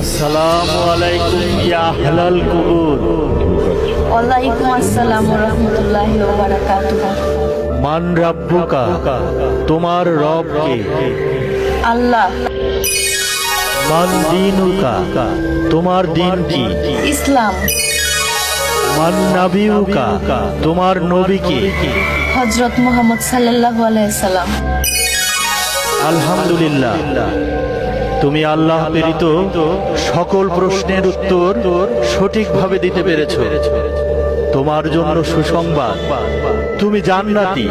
আসসালামু আলাইকুম ইয়া আহলাল কুবুর ওয়ালাইকুম আসসালাম রহমতুল্লাহ বারাকাতুহ। মান রাব্বুকা তোমার রব কে? আল্লাহ। মান দিনুকা তোমার দিন কি? ইসলাম। মান নাবিউকা তোমার নবী কি? হজরত মোহাম্মদ সাল্লাল্লাহু আলাইহি সাল্লাম। আলহামদুলিল্লাহ। তুমি আল্লাহ প্রেরিত সকল প্রশ্নের উত্তর সঠিকভাবে দিতে পেরেছ। তোমার জন্য সুসংবাদ। তুমি জান্নাতি।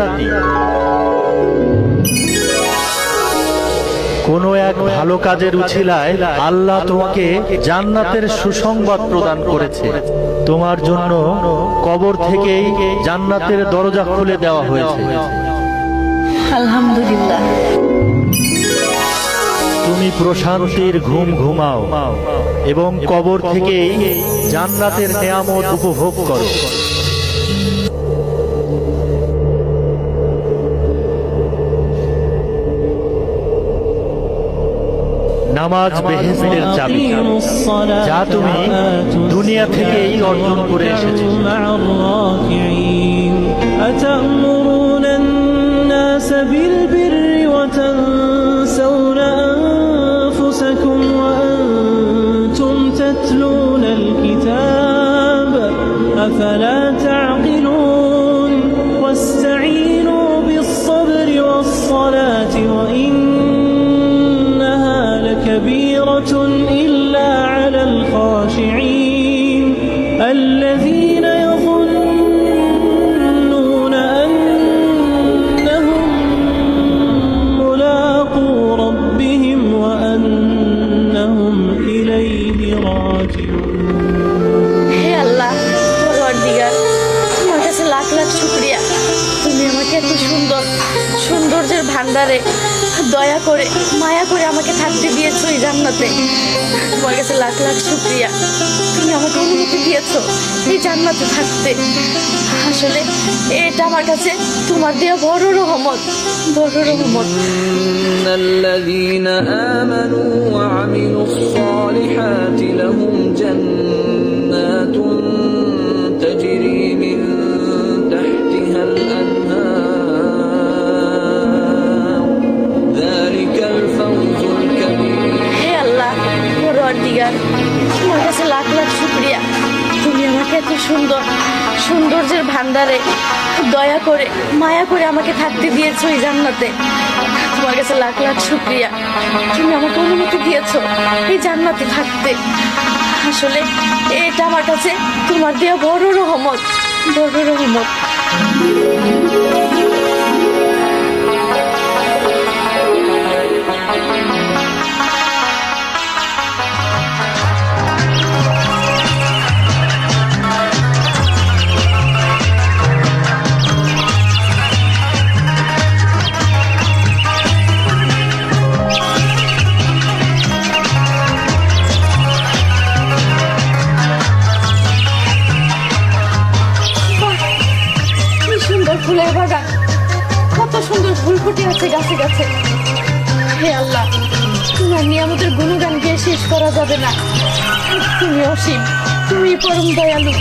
কোনো এক ভালো কাজের উছিলায় আল্লাহ তোমাকে জান্নাতের সুসংবাদ প্রদান করেছে। তোমার জন্য কবর থেকেই জান্নাতের দরজা খুলে দেওয়া হয়েছে। আলহামদুলিল্লাহ। তুমি প্রশান্তির ঘুম ঘুমাও এবং কবর থেকেই জান্নাতের নেয়ামত উপভোগ করো নামাজ বেহেস্তের চাবি যা তুমি দুনিয়া থেকেই অর্জন করে এসেছো مع الراكعين أتأمرون الناس بالبر وتنسون أفلا পরওয়ারদিগার তোমার কাছে লাখ লাখ শুক্রিয়া তুমি আমাকে এত সুন্দর সৌন্দর্যের ভান্ডারে দয়া করে মায়া করে আমাকে থাকতে দিয়েছো এই জান্নাতে তোমার কাছে লাখ লাখ শুক্রিয়া তুমি আমাকে অনুমতি দিয়েছো এই জান্নাতে থাকতে আসলে এটা আমার কাছে তোমার দেওয়া বড় রহমত বড় রহমত إن الذين آمنوا وعملوا الصالحات لهم جنات পরওয়ারদিগার তোমার কাছে লাখ লাখ শুক্রিয়া। তুমি আমাকে এত সুন্দর, সৌন্দর্যের ভান্ডারে দয়া করে, মায়া করে আমাকে থাকতে দিয়েছ এই জান্নাতে। তোমার কাছে লাখ লাখ শুক্রিয়া। তুমি আমাকে অনুমতি দিয়েছ এই জান্নাতে থাকতে। আসলে এটা আমার কাছে তোমার দেওয়া বড় রহমত বড় রহমত। আছে গাছে। হে আল্লাহ তোমার নিয়ামতের গুণগান গিয়ে শেষ করা যাবে না। তুমি অসীম, তুমি পরম দয়ালু।